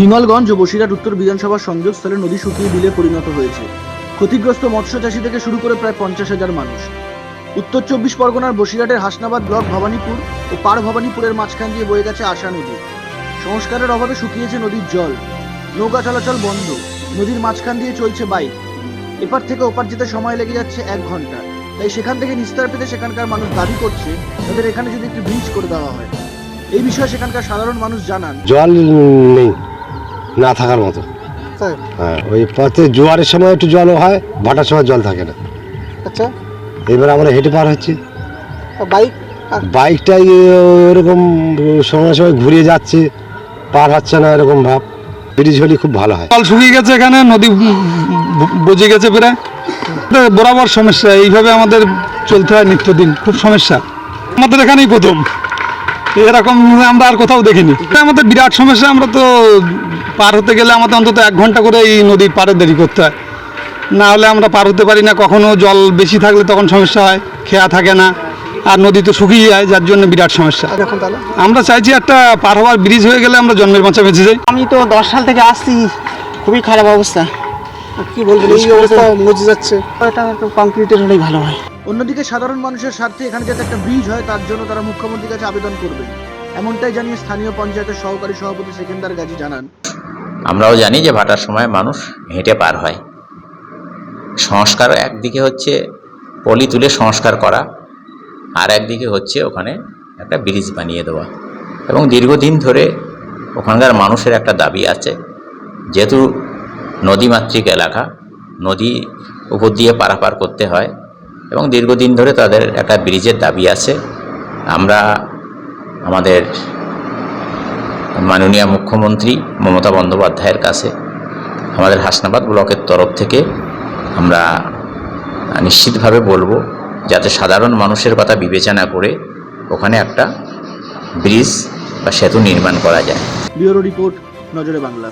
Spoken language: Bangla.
হিঙ্গলগঞ্জ ও বসিরহাট উত্তর বিধানসভার সংযোগস্থলে নদী শুকিয়ে বিলে পরিণত হয়েছে। ক্ষতিগ্রস্ত মৎস্য চাষী থেকে শুরু করে প্রায় পঞ্চাশ হাজার মানুষ। উত্তর চব্বিশ পরগনার বসিরহাটের হাসনাবাদ ব্লক ভবানীপুর ও পার ভবানীপুরের মাঝখান দিয়ে বয়ে গেছে আশা নদী। সংস্কারের অভাবে শুকিয়েছে নদীর জল। নৌকা চলাচল বন্ধ। নদীর মাঝখান দিয়ে চলছে বাইক। এপার থেকে ওপার যেতে সময় লেগে যাচ্ছে এক ঘণ্টা। তাই সেখান থেকে নিস্তার পেতে সেখানকার মানুষ দাবি করছে, তাদের এখানে যদি একটি ব্রিজ করে দেওয়া হয়। এই বিষয়ে সেখানকার সাধারণ মানুষ জানান। জল নেই। না থাকার মতো। তাই? হ্যাঁ ওই পথে জোয়ারের সময় একটু জল হয় ভাটার সময় জল থাকে না। আচ্ছা। এবার আমরা হেঁটে পার হচ্ছি। বাইক? বাইকটাই ওরকম সময় সময় ঘুরিয়ে যাচ্ছে পার হচ্ছে না এরকম ভাব। ব্রিজ হলে খুব ভালো হয়। জল শুকিয়ে গেছে এখানে নদী বুঝে গেছে প্রায় এটা বরাবর সমস্যা এইভাবে আমাদের চলতে হয় নিত্যদিন খুব সমস্যা। আমাদের এখানেই প্রথম। এরকম আমরা আর কোথাও দেখিনি। এটা আমাদের বিরাট সমস্যা আমরা তো পার হতে গেলে আমাদের অন্তত এক ঘণ্টা করে এই নদীর পারে দেরি করতে হয়। না হলে আমরা পার হতে পারি না কখনো জল বেশি থাকলে তখন সমস্যা হয় খেয়া থাকে না আর নদী তো শুকিয়ে যায় যার জন্য বিরাট সমস্যা। আমরা চাইছি একটা পার হওয়ার ব্রিজ হয়ে গেলে আমরা জন্মের বাঁচা বেঁচে যাই। আমি তো দশ সাল থেকে আসছি খুবই খারাপ অবস্থা। কি বলবেন এই অবস্থা মজে যাচ্ছে। এটা একটু কংক্রিটের হলেই ভালো হয়। অন্যদিকে সাধারণ মানুষের স্বার্থে এখানে যাতে একটা ব্রিজ হয়, তার জন্য তারা মুখ্যমন্ত্রীর কাছে আবেদন করবেন এমনটাই জানিয়ে স্থানীয় পঞ্চায়েতের সহকারী সভাপতি সেকেন্দার গাজী জানান। আমরাও জানি যে ভাটার সময় মানুষ হেঁটে পার হয়। সংস্কার একদিকে হচ্ছে পলি তুলে সংস্কার করা, আর একদিকে হচ্ছে ওখানে একটা ব্রিজ বানিয়ে দেওয়া। এবং দীর্ঘদিন ধরে ওখানকার মানুষের একটা দাবি আছে, যেহেতু নদীমাতৃক এলাকা, নদী উপর দিয়ে পারাপার করতে হয় এবং দীর্ঘদিন ধরে তাদের একটা ব্রিজের দাবি আছে। আমরা আমাদের মাননীয় মুখ্যমন্ত্রী মমতা বন্দ্যোপাধ্যায়ের কাছে, আমাদের হাসনাবাদ ব্লকের তরফ থেকে আমরা নিশ্চিতভাবে বলব, যাতে সাধারণ মানুষের কথা বিবেচনা করে ওখানে একটা ব্রিজ বা সেতু নির্মাণ করা যায়। ব্যুরো রিপোর্ট, নজরে বাংলা।